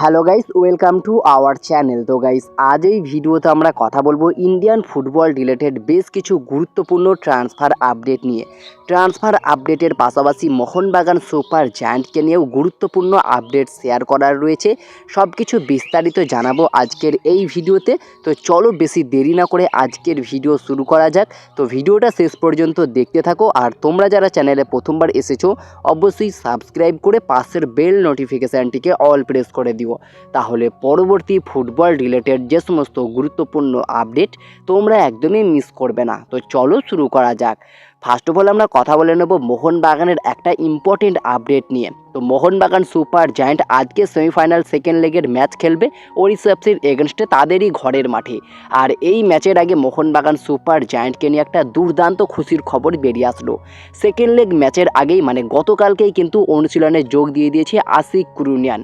Hello guys welcome to our channel তো guys আজ এই ভিডিওতে আমরা কথা বলব ইন্ডিয়ান ফুটবল রিলেটেড বেশ কিছু গুরুত্বপূর্ণ ট্রান্সফার আপডেট নিয়ে। ট্রান্সফার আপডেটের পাশাপাশি মোহনবাগান সুপার জায়ান্টকে নিয়েও গুরুত্বপূর্ণ আপডেট শেয়ার করার রয়েছে। সব কিছু বিস্তারিত জানাব আজকের এই ভিডিওতে তো চলো বেশি দেরি না করে আজকের ভিডিও শুরু করা যাক। তো ভিডিওটা শেষ পর্যন্ত দেখতে থাকো। আর তোমরা যারা চ্যানেলে প্রথমবার এসেছ, অবশ্যই সাবস্ক্রাইব করে পাশের বেল নোটিফিকেশানটিকে অল প্রেস করে দিও। তাহলে পরবর্তী ফুটবল রিলেটেড যে সমস্ত গুরুত্বপূর্ণ আপডেট তোমরা একদমই মিস করবে না। তো চলো শুরু করা যাক। ফার্স্ট অফ অল আমরা কথা বলে নেব মোহনবাগানের একটা ইম্পর্টেন্ট আপডেট নিয়ে। তো মোহনবাগান সুপার জায়ান্ট আজকে সেমিফাইনাল সেকেন্ড লেগের ম্যাচ খেলবে এফসির এগেনস্টে তাদেরই ঘরের মাঠে। আর এই ম্যাচের আগে মোহনবাগান সুপার জায়ান্টকে নিয়ে একটা দুর্দান্ত খুশির খবর বেরিয়ে আসলো। সেকেন্ড লেগ ম্যাচের আগেই মানে গতকালকেই কিন্তু অনুশীলনে যোগ দিয়ে দিয়েছে আশিক কুরুনিয়ান।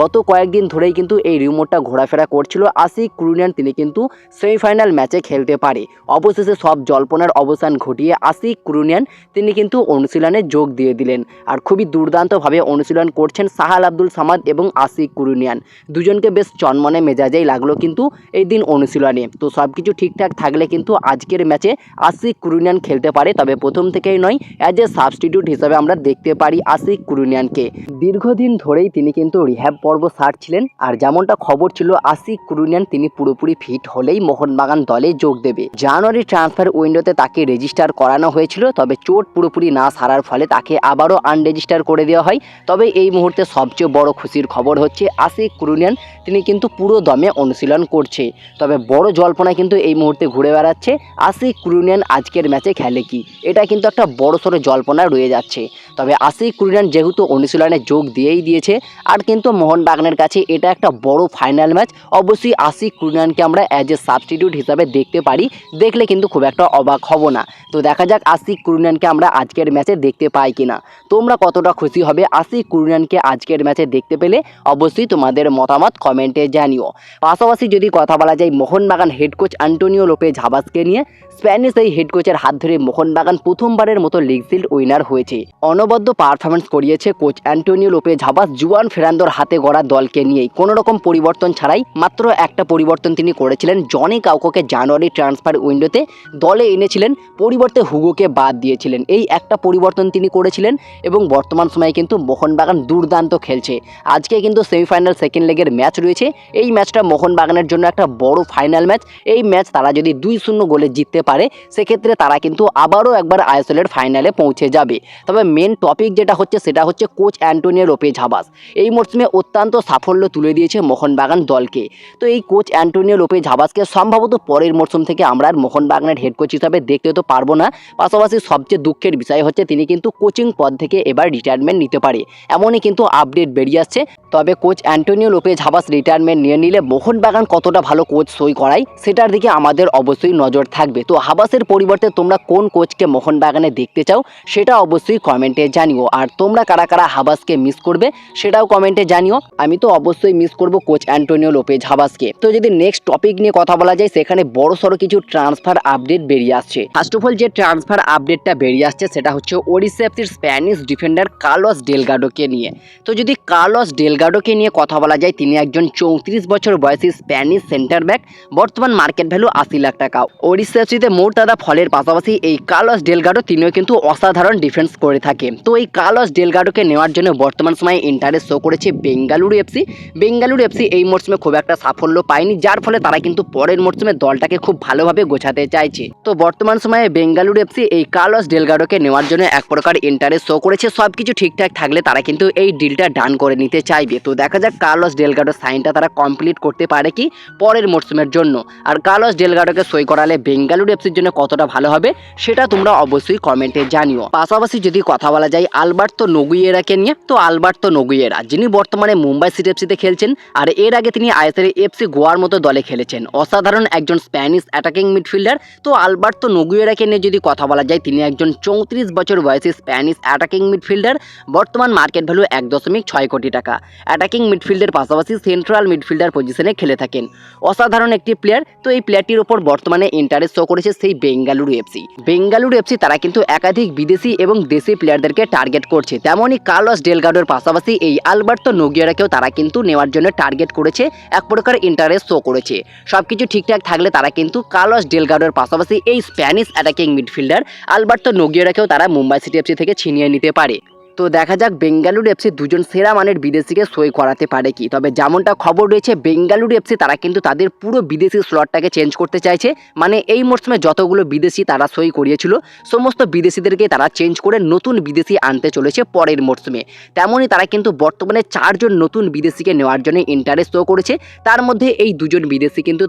গত কয়েকদিন ধরেই কিন্তু এই রিমোটটা ঘোরাফেরা করছিল, আশিক কুরুনিয়ান তিনি কিন্তু সেমিফাইনাল ম্যাচে খেলতে পারে। অবশেষে সব জল্পনার অবসান ঘটিয়ে আশিক কুরুনিয়ান, তিনি কিন্তু অনুশীলনে যোগ দিয়ে দিলেন। আর খুবই দুর্দান্তভাবে অনুশীলন করছেন সাহাল আব্দুল সামাদ এবং আশিক কুরুনিয়ান। দুজনকে বেশ চনমনে মেজাজেই লাগল কিন্তু এই দিন অনুশীলনে। তো সব কিছু ঠিকঠাক থাকলে কিন্তু আজকের ম্যাচে আশিক কুরুনিয়ান খেলতে পারে, তবে প্রথম থেকেই নয় অ্যাজ এ সাবস্টিটিউট হিসাবে আমরা দেখতে পারি আশিক কুরুনিয়ানকে। দীর্ঘদিন ধরেই তিনি কিন্তু রিহ্যাব পর্ব সারছিলেন, আর যেমনটা খবর ছিল আশিক কুরুনিয়ান তিনি পুরোপুরি ফিট হলেই মোহনবাগান দলে যোগ দেবে। জানুয়ারি ট্রান্সফার উইন্ডোতে তাকে রেজিস্টার করানো হয়েছিল, তবে চোট পুরোপুরি না সারার ফলে তাকে আবারও আনরেজিস্টার করে দেওয়া হয়। তবে এই মুহূর্তে সবচেয়ে বড় খুশির খবর হচ্ছে, আশিক কুরুনিয়ান, তিনি কিন্তু পুরো দমে অনুশীলন করছে। তবে বড় জল্পনা কিন্তু এই মুহূর্তে ঘুরে বেড়াচ্ছে, আশিক কুরুনিয়ান আজকের ম্যাচে খেলে কি? এটা কিন্তু একটা বড় সড়ো জল্পনা রয়ে যাচ্ছে। তবে আশিক কুরুনিয়ান যেহেতু অনুশীলনে যোগ দিয়েই দিয়েছে, আর কিন্তু মোহনবাগানের কাছে এটা একটা বড় ফাইনাল ম্যাচ অবশ্যই আশিক কুরুনিয়ানকে আমরা অ্যাজ এ সাবস্টিটিউট হিসাবে দেখতে পারি। দেখলে কিন্তু খুব একটা অবাক হব না। তো দেখা যাক আশিক কুরুনিয়ানকে আমরা আজকের ম্যাচে দেখতে পাই কিনা। তোমরা কতটা খুশি হবে আশিক কুরুনিয়ানকে আজকের ম্যাচে দেখতে পেলে? অবশ্যই তোমাদের মতামত কমেন্টে জানিও। পাশাপাশি যদি কথা বলা যায় Mohun Bagan head coach Antonio Lopez ঝাবাসকে নিয়ে, স্প্যানিশ এই হেড কোচের হাত ধরে মোহনবাগান প্রথমবারের মতো লিগ শিল্ড উইনার হয়েছে। অনবদ্য পারফরমেন্স করিয়েছে কোচ অ্যান্টোনিও লোপে ঝাবাস জুয়ান ফেরান্দোর হাতে গড়া দলকে নিয়েই কোনো রকম পরিবর্তন ছাড়াই মাত্র একটা পরিবর্তন তিনি করেছিলেন। জনি কাউকোকে জানুয়ারি ট্রান্সফার উইন্ডোতে দলে এনেছিলেন। পরিবর্তে হুগোকে বাদ দিয়েছিলেন। এই একটা পরিবর্তন তিনি করেছিলেন এবং বর্তমান সময়ে কিন্তু মোহনবাগান দুর্দান্ত খেলছে। আজকে কিন্তু সেমিফাইনাল সেকেন্ড লেগের ম্যাচ রয়েছে। এই ম্যাচটা মোহনবাগানের জন্য একটা বড় ফাইনাল ম্যাচ এই ম্যাচ তারা যদি দুই শূন্য গোলে জিততে পারে, সেক্ষেত্রে তারা কিন্তু আবারও একবার আইসোলেট ফাইনালে পৌঁছে যাবে। তবে মেন টপিক যেটা হচ্ছে, সেটা হচ্ছে কোচ অ্যান্টোনিও লোপে ঝাবাস এই মরশুমে অত্যন্ত সাফল্য তুলে দিয়েছে মোহনবাগান দলকে। তো এই কোচ অ্যান্টোনিও লোপে ঝাবাসকে সম্ভবত পরের মরশুম থেকে আমরা আর মোহনবাগানের হেড কোচ হিসাবে দেখতে তো পারব না। পাশাপাশি সবচেয়ে দুঃখের বিষয় হচ্ছে তিনি কিন্তু কোচিং পদ থেকে এবার রিটায়ারমেন্ট নিতে পারে। এমনই কিন্তু আপডেট বেরিয়ে আসছে। তবে coach Antonio Lopez Habas retirement নিয়ে নিলে মোহনবাগান কতটা ভালো কোচ সই করায়, সেটার দিকে আমাদের অবশ্যই নজর থাকবে। তো হাবাসের পরিবর্তে তোমরা কোন কোচকে মোহনবাগানে দেখতে চাও, সেটা অবশ্যই কমেন্টে জানিও। আর তোমরা কারা কারা হাবাসকে মিস করবে, সেটাও কমেন্টে জানিও। আমি তো অবশ্যই মিস করব কোচ অ্যান্টোনিও লোপেজ হাবাসকে। তো যদি নেক্সট টপিক নিয়ে কথা বলা যায়, সেখানে বড় সড়ো কিছু ট্রান্সফার আপডেট বেরিয়ে আসছে। ফার্স্ট অফ অল যে ট্রান্সফার আপডেটটা বেরিয়ে আসছে, সেটা হচ্ছে ওড়িশা এফসির স্প্যানিশ ডিফেন্ডার কার্লস ডেলগাডোকে নিয়ে। তো যদি কার্লস ডেলগাডোকে নিয়ে কথা বলা যায়, তিনি একজন চৌত্রিশ বছর বয়সী স্প্যানিশ সেন্টার ব্যাক বর্তমান মার্কেট ভ্যালু আশি লাখ টাকা। ওড়িশা এফসিতে মোট দাদা ফলের পাশাপাশি এই কার্লস ডেলগাডো তিনিও কিন্তু অসাধারণ ডিফেন্স করে থাকে। তো এই কার্লস ডেলগাডোকে নেওয়ার জন্য বর্তমান সময়ে ইন্টারেস্ট শো করেছে বেঙ্গালুরু এফসি বেঙ্গালুরু এফসি এই মরশুমে খুব একটা সাফল্য পায়নি, যার ফলে তারা কিন্তু পরের মরশুমে দলটাকে খুব ভালোভাবে গোছাতে চাইছে। তো বর্তমান সময়ে বেঙ্গালুরু এফসি এই কার্লস ডেলগাডোকে নেওয়ার জন্য এক প্রকার ইন্টারেস্ট শো করেছে। সব কিছু ঠিকঠাক থাকলে তারা কিন্তু এই ডিলটা ডান করে নিতে চাইবে। তো দেখা যাক কার্লস ডেলগাডোর সাইনটা তারা কমপ্লিট করতে পারে কি পরের মরশুমের জন্য। আর কার্লস ডেলগাডোকে সই করালে বেঙ্গালুরু এফসির জন্য কতটা ভালো হবে সেটা তোমরা অবশ্যই কমেন্টে জানিও। পাশাপাশি যদি কথা বলা যায় আলবার্তো নগুইয়েরাকে নিয়ে, তো আলবার্তো নগুইয়েরা, যিনি বর্তমানে মুম্বাই সিটি এফসিতে খেলছেন, আর এর আগে তিনি আইএসএল এফসি গোয়ার মতো দলে খেলেছেন। অসাধারণ একজন স্প্যানিশ অ্যাটাকিং মিডফিল্ডার তো আলবার্তো নগুইয়েরাকে নিয়ে যদি কথা বলা বলা যায়, তিনি একজন চৌত্রিশ বছর বয়সী স্প্যানিশ অ্যাটাকিং মিডফিল্ডার। বর্তমান মার্কেট ভ্যালু এক দশমিক ছয় কোটি টাকা। অ্যাটাকিং মিডফিল্ডের পাশাপাশি সেন্ট্রাল মিডফিল্ডার পজিশনে খেলে থাকেন। অসাধারণ একটি প্লেয়ার, তো এই প্লেয়ারটির ওপর বর্তমানে ইন্টারেস্ট শো করেছে সেই বেঙ্গালুরু এফসি বেঙ্গালুরু এফসি তারা কিন্তু একাধিক বিদেশি এবং দেশি প্লেয়ারদেরকে টার্গেট করছে। তেমনই কার্লস ডেলগাডোর পাশাপাশি এই আলবার্তো নোগিয়ারাকেও তারা কিন্তু নেওয়ার জন্য টার্গেট করেছে, এক প্রকার ইন্টারেস্ট শো করেছে। সব কিছু ঠিকঠাক থাকলে তারা কিন্তু কার্লস ডেলগাডোর পাশাপাশি এই স্প্যানিশ অ্যাটাকিং মিডফিল্ডার আলবার্তো নোগিয়েরাকেও তারা মুম্বাই সিটি এফসি থেকে ছিনিয়ে নিতে পারে। তো দেখা যাক বেঙ্গালুরু এফসি দুজন সেরা মানের বিদেশিকে সই করাতে পারে কি। তবে যেমনটা খবর রয়েছে, বেঙ্গালুরু এফসি তারা কিন্তু তাদের পুরো বিদেশি স্লটটাকে চেঞ্জ করতে চাইছে। মানে এই মরশুমে যতগুলো বিদেশি তারা সই করিয়েছিল, সমস্ত বিদেশিদেরকে তারা চেঞ্জ করে নতুন বিদেশি আনতে চলেছে পরের মরশুমে তেমনই তারা কিন্তু বর্তমানে চারজন নতুন বিদেশিকে নেওয়ার জন্য ইন্টারেস্ট শো করেছে। তার মধ্যে এই দুজন বিদেশি কিন্তু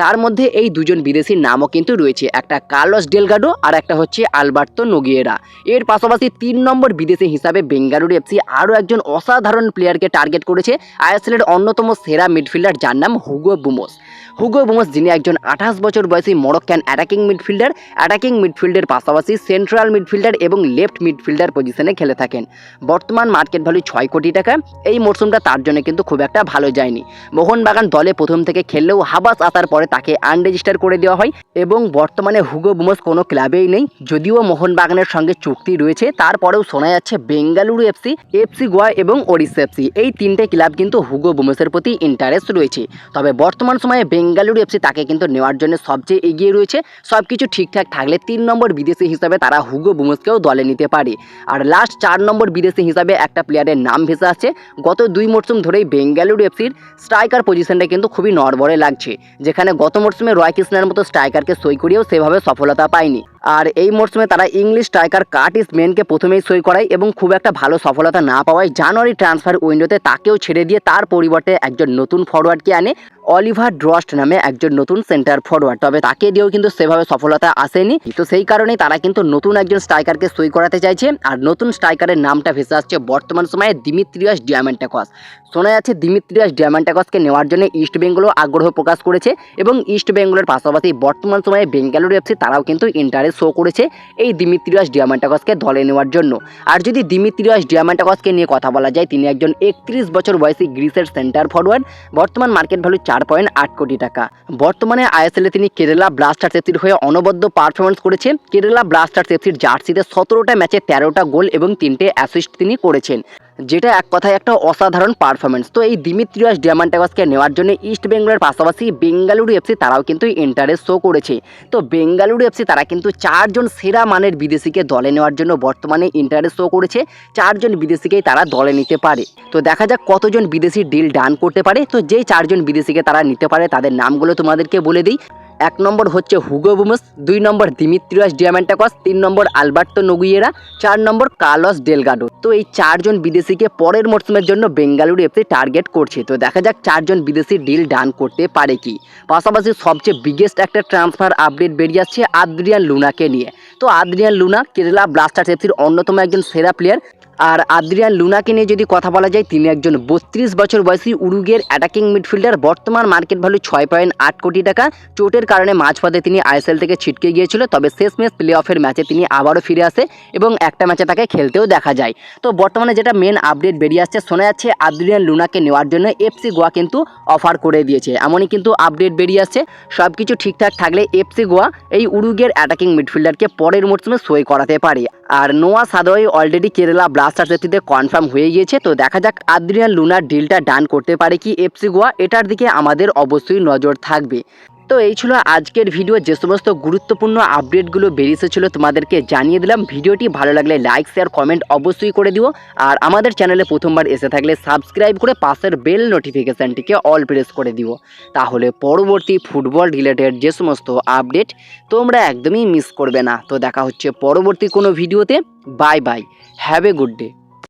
তার মধ্যে এই দুজন বিদেশির নামও কিন্তু রয়েছে। একটা কার্লস ডেলগাডো আর একটা হচ্ছে আলবার্তো নোগিয়েরা। এর পাশাপাশি তিন নম্বর বিদেশি হিসাবে বেঙ্গালুরু এফসি আরও একজন অসাধারণ প্লেয়ারকে টার্গেট করেছে আইএসএলের অন্যতম সেরা মিডফিল্ডার যার নাম হুগো বুমোস হুগো বুমোস যিনি একজন আঠাশ বছর বয়সী মরক্কান অ্যাটাকিং মিডফিল্ডার অ্যাটাকিং মিডফিল্ডের পাশাপাশি সেন্ট্রাল মিডফিল্ডার এবং লেফট মিডফিল্ডার পজিশনে খেলে থাকেন। বর্তমান মার্কেট ভ্যালু ছয় কোটি টাকা। এই মরশুমটা তার জন্য কিন্তু খুব একটা ভালো যায়নি। মোহনবাগান দলে প্রথম থেকে খেললেও হাবাস আসার পরে তাকে আনরেজিস্টার করে দেওয়া হয় এবং বর্তমানে হুগো বুমোস কোনো ক্লাবেই নেই, যদিও মোহনবাগানের সঙ্গে চুক্তি রয়েছে, তারপরেও শোনা যাচ্ছে বেঙ্গালুরু এফসি এফসি গোয়া এবং ওড়িশা এফসি এই তিনটে ক্লাব কিন্তু হুগো বুমোসের প্রতি ইন্টারেস্ট রয়েছে। তবে বর্তমান সময়ে বেঙ্গালুরু এফসি তাকে কিন্তু নেওয়ার জন্য সবচেয়ে এগিয়ে রয়েছে। সব কিছু ঠিকঠাক থাকলে তিন নম্বর বিদেশি হিসাবে তারা হুগো বুমোসকেও দলে নিতে পারে। আর লাস্ট চার নম্বর বিদেশি হিসাবে একটা প্লেয়ারের নাম ভেসে আসছে। গত দুই মরশুম ধরেই বেঙ্গালুরু এফসির স্ট্রাইকার পজিশনটা কিন্তু খুবই নড়বড়ে লাগছে। যেখানে গত মরশুমে রয় কৃষ্ণের মতো স্ট্রাইকারকে সই করিয়েও সেভাবে সফলতা পায়নি। আর এই মরশুমে তারা ইংলিশ স্ট্রাইকার কার্টিস মেনকে প্রথমেই সই করায় এবং খুব একটা ভালো সফলতা না পাওয়ায় জানুয়ারি ট্রান্সফার উইন্ডোতে তাকেও ছেড়ে দিয়ে তার পরিবর্তে একজন নতুন ফরওয়ার্ডকে আনে অলিভার ড্রস্ট নামে একজন নতুন সেন্টার ফরওয়ার্ড তবে তাকে দিয়েও কিন্তু সেভাবে সফলতা আসেনি। তো সেই কারণেই তারা কিন্তু নতুন একজন স্ট্রাইকারকে সই করাতে চাইছে। আর নতুন স্ট্রাইকারের নামটা ভেসে আসছে বর্তমান সময়ে দিমিত্রিয়াস ডিয়ামেন্টাকস। শোনা যাচ্ছে দিমিত্রিয়াস ডিয়ামেন্টাকসকে নেওয়ার জন্য ইস্ট বেঙ্গলও আগ্রহ প্রকাশ করেছে এবং ইস্ট বেঙ্গলের পাশাপাশি বর্তমান সময়ে বেঙ্গালুরু এফসি তারাও কিন্তু ইন্টারেস্ট শো করেছে এই দিমিত্রিয়াস ডিয়ামেন্টাকসকে দলে নেওয়ার জন্য। আর যদি দিমিত্রিয়াস ডিয়ামেন্টাকসকে নিয়ে কথা বলা যায়, তিনি একজন একত্রিশ বছর বয়সী গ্রিসের সেন্টার ফরওয়ার্ড বর্তমান মার্কেট ভ্যালু চার পয়েন্ট আট কোটি টাকা। বর্তমানে আইএসএলে তিনি কেরালা ব্লাস্টার্স এফসির হয়ে অনবদ্য পারফরমেন্স করেছে কেরালা ব্লাস্টার্স এফসির জার্সিতে সতেরোটা ম্যাচে তেরোটা গোল এবং তিনটে অ্যাসিস্ট তিনি করেছেন। যেটা এক কথায় একটা অসাধারণ পারফরমেন্স তো এই দিমিত্রিয়াস ডিয়ামান্টাগাসকে নেওয়ার জন্য ইস্ট বেঙ্গলের পাশাপাশি বেঙ্গালুরু এফসি তারাও কিন্তু ইন্টারেস্ট শো করেছে। তো বেঙ্গালুরু এফসি তারা কিন্তু চারজন সেরা মানের বিদেশিকে দলে নেওয়ার জন্য বর্তমানে ইন্টারেস্ট শো করেছে। চারজন বিদেশিকেই তারা দলে নিতে পারে। তো দেখা যাক কতজন বিদেশি ডিল ডান করতে পারে। তো যেই চারজন বিদেশিকে তারা নিতে পারে, তাদের নামগুলো তোমাদেরকে বলে দিই। এক নম্বর হচ্ছে হুগো বুমস, দুই নম্বর দিমিত্রিয়াস ডিয়ামেন্টাকস, তিন নম্বর আলবার্তো নগুইয়েরা, চার নম্বর কার্লস ডেলগাডো। তো এই চারজন বিদেশিকে পরের মরশুমের জন্য বেঙ্গালুরু এফসি টার্গেট করছে। তো দেখা যাক চারজন বিদেশি ডিল ডান করতে পারে কি। পাশাপাশি সবচেয়ে বিগেস্ট একটা ট্রান্সফার আপডেট বেরিয়ে আসছে আদ্রিয়ান লুনাকে নিয়ে। তো আদ্রিয়ান লুনা, কেরালা ব্লাস্টার্স এফসির অন্যতম একজন সেরা প্লেয়ার আর আদ্রিয়ান লুনাকে নিয়ে যদি কথা বলা যায়, তিনি একজন বত্রিশ বছর বয়সী উরুগের অ্যাটাকিং মিডফিল্ডার বর্তমান মার্কেট ভ্যালু ছয় পয়েন্ট আট কোটি টাকা। চোটের কারণে মাঝপথে তিনি আইএসএল থেকে ছিটকে গিয়েছিল, তবে শেষ ম্যাচ প্লে অফের ম্যাচে তিনি আবারও ফিরে আসে এবং একটা ম্যাচে তাকে খেলতেও দেখা যায়। তো বর্তমানে যেটা মেন আপডেট বেরিয়ে আসছে, শোনা যাচ্ছে আদ্রিয়ান লুনাকে নেওয়ার জন্য এফসি গোয়া কিন্তু অফার করে দিয়েছে। এমনই কিন্তু আপডেট বেরিয়ে আসছে। সব কিছু ঠিকঠাক থাকলে এফসি গোয়া এই উরুগের অ্যাটাকিং মিডফিল্ডারকে পরের মরশুমে সই করাতে পারে। আর Noah Sadaoui already Kerala Blasters এফসিতে confirm হয়ে গিয়েছে। তো দেখা যাক আদ্রিয়ান লুনার ডিলটা ডান করতে পারে কি এফসি গোয়া। এটার দিকে আমাদের অবশ্যই নজর থাকবে। তো এই ছিল আজকের ভিডিও যে সমস্ত গুরুত্বপূর্ণ আপডেটগুলো বেরিয়েছিল তোমাদেরকে জানিয়ে দিলাম। ভিডিওটি ভালো লাগলে লাইক শেয়ার কমেন্ট অবশ্যই করে দিও। আর আমাদের চ্যানেলে প্রথমবার এসে থাকলে সাবস্ক্রাইব করে পাশের বেল নোটিফিকেশানটিকে অল প্রেস করে দিও। তাহলে পরবর্তী ফুটবল রিলেটেড যে সমস্ত আপডেট তোমরা একদমই মিস করবে না। তো দেখা হচ্ছে পরবর্তী কোনো ভিডিওতে bye bye have a good day